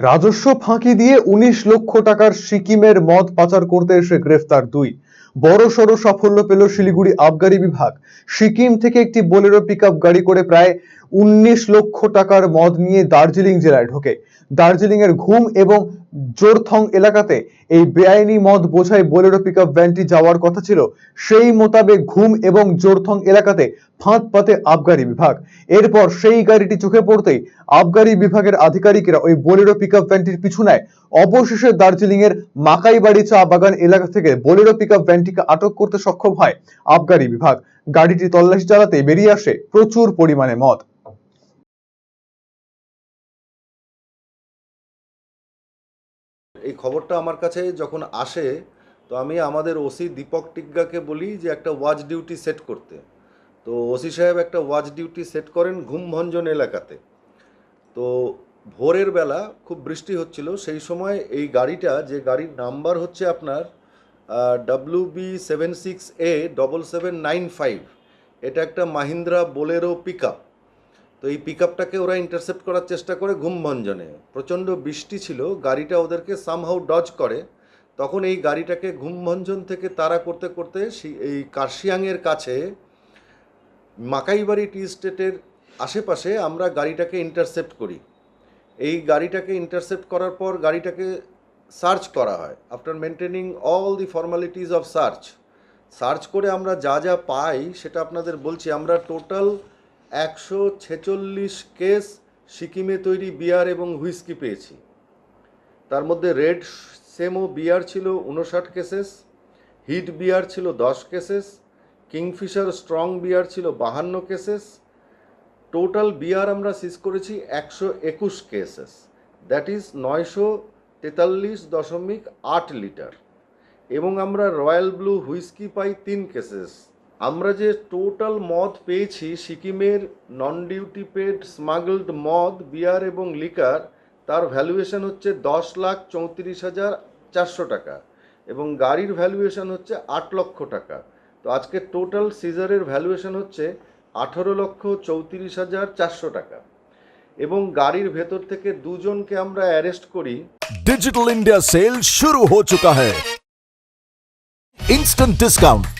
রাজস্ব ফাঁকি দিয়ে উনিশ লক্ষ টাকার সিকিমের মদ পাচার করতে এসে গ্রেফতার দুই। বড় সড় সাফল্য পেল শিলিগুড়ি আবগারি বিভাগ। সিকিম থেকে একটি বোলেরো পিকআপ গাড়ি করে প্রায় উনিশ লক্ষ টাকার মদ নিয়ে দার্জিলিং জেলায় ঢোকে। দার্জিলিং এর ঘুম এবং জোরথং এলাকাতে এই বেআইনি মদ বোঝাই বোলেরো পিকআপ ভ্যানটি যাওয়ার কথা ছিল, সেই মোতাবেক ঘুম এবং জোরথং এলাকাতে ফাঁদ পাতে আবগারি বিভাগ। এরপর সেই গাড়িটি চোখে পড়তেই আবগারি বিভাগের আধিকারিকেরা ওই বোলেরো পিকআপ ভ্যানটির পিছু নেয় অবশেষে দার্জিলিং এর মাকাইবাড়ি চা বাগান এলাকা থেকে বোলেরো পিকআপ ভ্যানটিকে আটক করতে সক্ষম হয় আবগারি বিভাগ। গাড়িটি তল্লাশি চালাতে বেরিয়ে আসে প্রচুর পরিমাণে মদ। এই খবরটা আমার কাছে যখন আসে, তো আমি আমাদের ওসি দীপক টিগ্গাকে বলি যে একটা ওয়াচ ডিউটি সেট করতে। তো ওসি সাহেব একটা ওয়াচ ডিউটি সেট করেন ঘুমভঞ্জন এলাকাতে। তো ভোরের বেলা খুব বৃষ্টি হচ্ছিল, সেই সময় এই গাড়িটা, যে গাড়ির নাম্বার হচ্ছে আপনার W B seven six A double seven nine five এটা একটা মাহিন্দ্রা বোলেরো পিক তো এই পিক আপটাকে ওরা ইন্টারসেপ্ট করার চেষ্টা করে ঘুমভঞ্জনে প্রচণ্ড বৃষ্টি ছিল, গাড়িটা ওদেরকে সামহাউ ডজ করে। তখন এই গাড়িটাকে ঘুমভঞ্জন থেকে তাড়া করতে করতে এই কার্শিয়াংয়ের কাছে, মাকাইবাড়ি টি স্টেটের আশেপাশে আমরা গাড়িটাকে ইন্টারসেপ্ট করি। এই গাড়িটাকে ইন্টারসেপ্ট করার পর গাড়িটাকে সার্চ করা হয়। After maintaining all the formalities of search search করে আমরা যা যা পাই, সেটা আপনাদের বলছি। আমরা টোটাল একশো ছেচল্লিশ কেস সিকিমে তৈরি বিয়ার এবং হুইস্কি পেয়েছি। তার মধ্যে রেড সেমো বিয়ার ছিল উনষাট কেসেস, হিট বিয়ার ছিল দশ কেসেস, কিংফিশার স্ট্রং বিয়ার ছিল বাহান্ন কেসেস। টোটাল বিয়ার আমরা সিজ করেছি একশো একুশ কেসেস, দ্যাট ইজ নয়শো তেতাল্লিশ দশমিক আট লিটার। এবং আমরা রয়্যাল ব্লু হুইস্কি পাই তিন কেসেস। আমরা যে টোটাল মদ পেয়েছি, সিকিমের নন ডিউটি পেড স্মাগলড মদ, বিয়ার এবং লিকার, তার ভ্যালুয়েশন হচ্ছে দশ লাখ চৌত্রিশ হাজার চারশো টাকা এবং গাড়ির ভ্যালুয়েশন হচ্ছে আট লক্ষ টাকা। তো আজকে টোটাল সিজারের ভ্যালুয়েশন হচ্ছে আঠেরো লক্ষ চৌত্রিশ হাজার চারশো টাকা এবং গাড়ির ভেতর থেকে দুজনকে আমরা অ্যারেস্ট করি। ডিজিটাল ইন্ডিয়া সেল শুরু হো চুকা হ্যাঁ ইনস্ট্যান্ট ডিসকাউন্ট